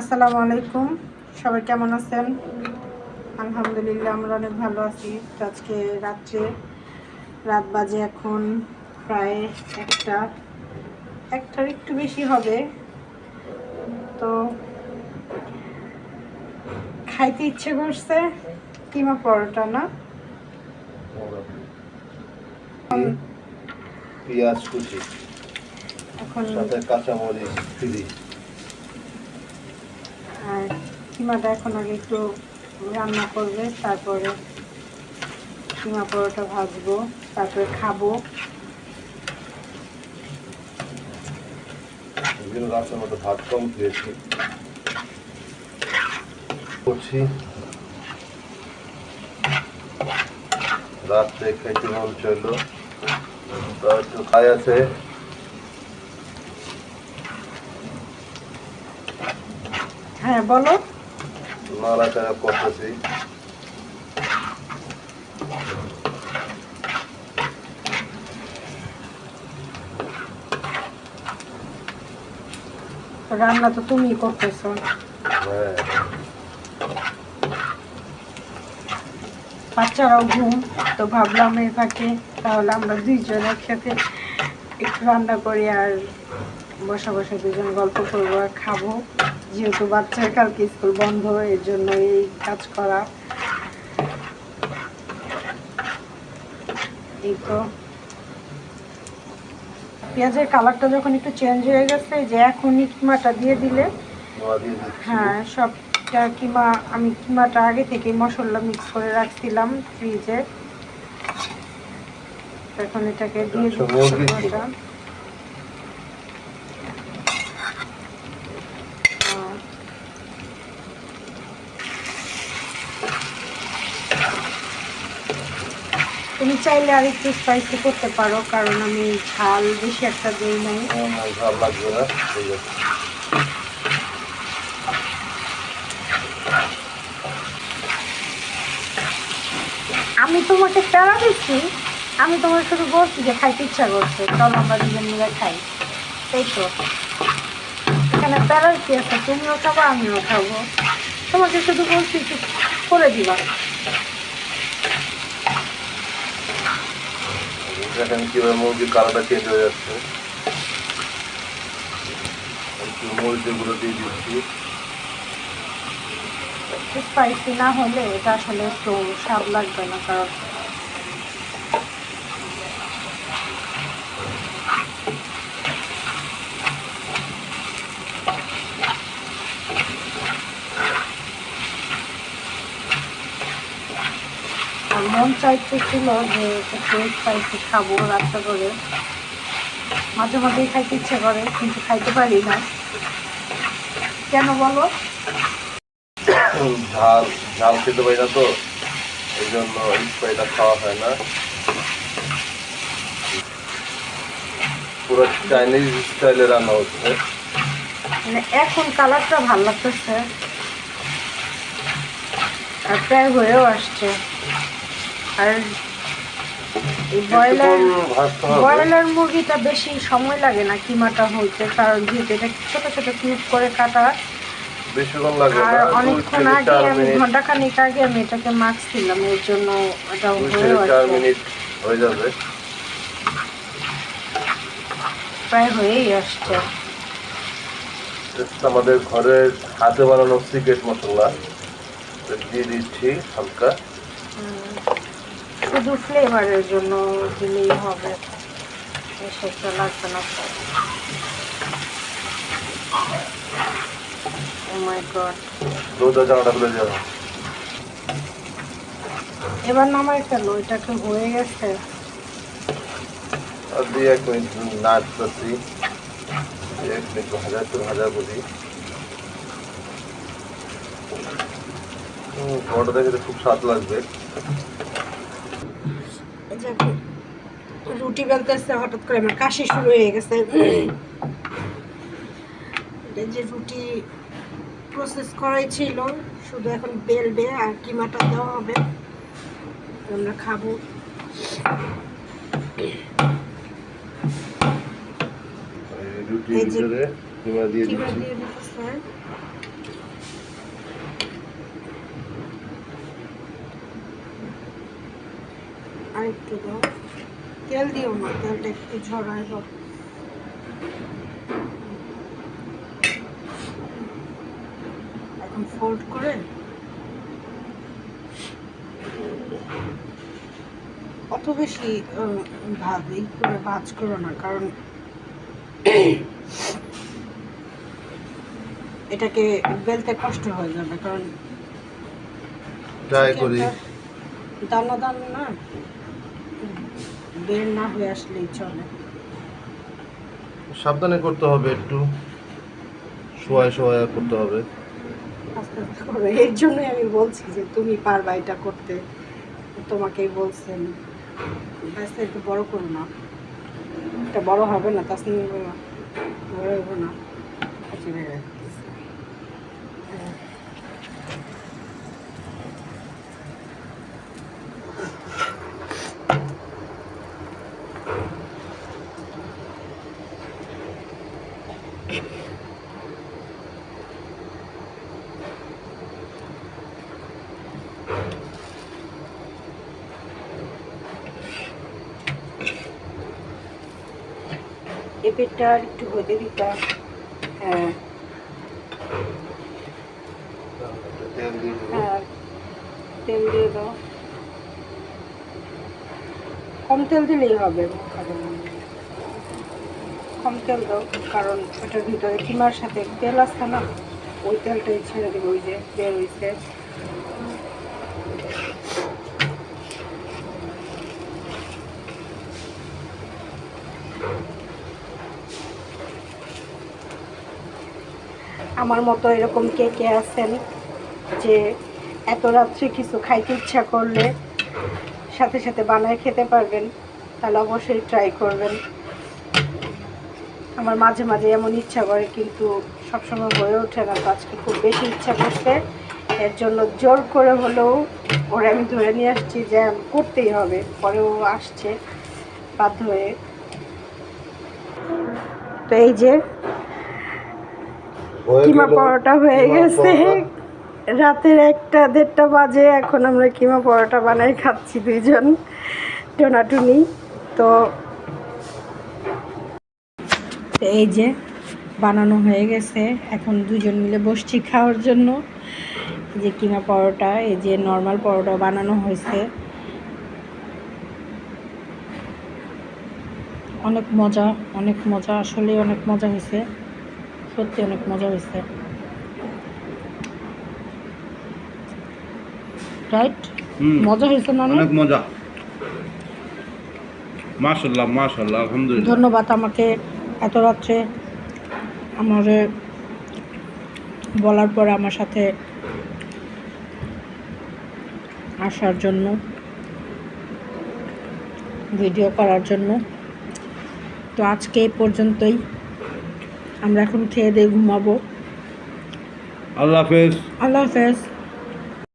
আসসালামু আলাইকুম। সবাই কেমন আছেন? আলহামদুলিল্লাহ আমরা অনেক ভালো আছি। আজকে রাত্রে রাত বাজে এখন প্রায় একটা। একটার একটু বেশি হবে। তো খাইতে ইচ্ছে করছে কিমা পরোটা না? পেঁয়াজ কুচি এখন সাথে কাঁচামরিচ কিমাটা এখন আগে একটু রান্না করবে তারপরে কিমা পরোটা ভাজবো তারপরে খাব। রাস্তার মধ্যে ভাত কম খেয়েছি। করছি। রাত্রে খাইতে মন চলল তো একটু খাই আছে। হ্যাঁ বলো। নাড়াচাড়া করতেছি। রান্না তো তুমি করতেছো। হ্যাঁ। বাচ্চারাও ঘুম তো ভাবলাম এই ফাঁকে তাহলে আমরা দুইজন একসাথে একটু রান্না করি আর বসে বসে দুজন গল্প করব আর খাব। যেহেতু বাচ্চার কালকে স্কুল বন্ধ এর জন্য এই কাজ করা। এই তো। পেঁয়াজের কালারটা যখন একটু চেঞ্জ হয়ে গেছে যে এখনই কিমাটা দিয়ে দিলে হ্যাঁ সবটা কিমা আমি কিমাটা আগে থেকে মশলা মিক্স করে রাখছিলাম ফ্রিজে এখন এটাকে দিয়ে আচ্ছা, দিচ্ছি মুরগির কিমাটা। কিমা। আহ, তুমি চাইলে আর একটু স্পাইসি করতে পারো কারণ আমি ঝাল বেশি একটা দিই নাই। আমার লাগবে না? আমি তোমাকে প্যারা দিচ্ছি আমি তোমার শুধু বলছি যে খাইতে ইচ্ছা করছে চল আমরা দুজন মিলে খাই। এই তো। এখানে প্যারার কি আছে তুমিও খাব আমিও খাব। তোমাকে শুধু বলছি একটু করে দিবা। দেখেন কীভাবে মুরগির কালারটা চেঞ্জ হয়ে যাচ্ছে। একটু দিয়ে দিচ্ছি। স্পাইসি না হলে এটা আসলে একটু স্বাদ লাগবে না, কারণ মন চাইতেছিল যে একটু স্পাইসি খাব রাস্তা করে মাঝে মাঝেই খাইতে ইচ্ছে করে কিন্তু খাইতে পারি না। কেন বলো? ঝাল ঝাল খেতে পারি না তো এই জন্য স্প্রাইটা খাওয়া হয় না। পুরো চাইনিজ স্টাইলে রান্না হচ্ছে। মানে এখন কালারটা ভালো লাগতেছে। আর প্রায় হয়েও আসছে। আর ব্রয়লার ব্রয়লার মুরগিটা বেশি সময় লাগে না কিমাটা হইতে কারণ যেহেতু এটা ছোট ছোট কিউব করে কাটা আর অনেকক্ষণ আগে আমি মিনিট। ঘণ্টা খানিক আগে আমি এটাকে মাস্ক দিলাম এর জন্য এটা হয়ে যাবে। প্রায় হয়েই আসছে। আমাদের ঘরের হাতে বানানো সিক্রেট মশলা। দিয়ে দিচ্ছি হালকা। শুধু ফ্লেভারের জন্য দিলেই হবে। একটা লাগবে না দেওয়া এবার নামাই ফেলো এটাকে হয়ে গেছে। আর এক মিনিট নাচতেছি এক মিনিট ভাজা একটু ভাজা করি বড় দেখে খুব স্বাদ লাগবে। এখন রুটি বেলতেছে হঠাৎ করে আমার কাশি শুরু হয়ে গেছে। যে রুটি প্রসেস করাই ছিল শুধু এখন বেলবে আর কিমাটা দেওয়া হবে আমরা খাব। কিমা দিয়ে দিচ্ছি। একটু দাও। তেল দিও না তেলটা একটু ঝরাই দাও। এখন ফোল্ড করে অত বেশি ভাজ এই করে ভাজ করো না কারণ এটাকে বেলতে কষ্ট হয়ে যাবে কারণ ট্রাই করি। দানা দানা না? বের না হয়ে আসলেই চলে। সাবধানে করতে হবে একটু। শোয়ায় শোয়ায় করতে হবে। আস্তে আস্তে করো। এর জন্যই আমি বলছি যে তুমি পারবা এটা করতে। তোমাকেই বলছেন। ব্যাস একটু বড় করো না। এটা বড় হবে না তাসনিম বাবা, বড় হবে না আচ্ছা, বের হয়ে গেছে। হ্যাঁ। আর একটু হতে দিতাম হ্যাঁ। হ্যাঁ তেল দিয়ে দাও। কম তেল দিলেই হবে। কম তেল দাও, কারণ ওটার ভিতরে কিমার সাথে তেল আসছে না, ওই তেলটাই ছেড়ে দেবো, ওই যে বের হয়েছে আমার মতো এরকম কে কে আছেন যে এত রাত্রে কিছু খাইতে ইচ্ছা করলে সাথে সাথে বানায় খেতে পারবেন তাহলে অবশ্যই ট্রাই করবেন। আমার মাঝে মাঝে এমন ইচ্ছা করে কিন্তু সবসময় হয়ে ওঠে না তো আজকে খুব বেশি ইচ্ছা করছে। এর জন্য জোর করে হলেও ওরে আমি ধরে নিয়ে আসছি যে করতেই হবে পরেও আসছে বাধ্য হয়ে। তো এই যে কিমা পরোটা হয়ে গেছে। রাতের একটা দেড়টা বাজে, এখন আমরা কিমা পরোটা বানাই, খাচ্ছি দুইজন, টোনাটুনি। তো এই যে বানানো হয়ে গেছে, এখন দুজন মিলে বসছি খাওয়ার জন্য। যে কিমা পরোটা, এই যে নর্মাল পরোটা বানানো হয়েছে। অনেক মজা অনেক মজা, আসলে অনেক মজা হয়েছে। সত্যি অনেক মজা হয়েছে। রাইট মজা হয়েছে না অনেক? মজা। মাশাল্লাহ মাশাল্লাহ আলহামদুলিল্লাহ। ধন্যবাদ আমাকে এত রাত্রে আমার বলার পরে আমার সাথে আসার জন্য ভিডিও করার জন্য। তো আজকে এই পর্যন্তই। আমরা এখন খেয়ে দিয়ে ঘুমাবো। আল্লাহ হাফেজ। আল্লাহ হাফেজ।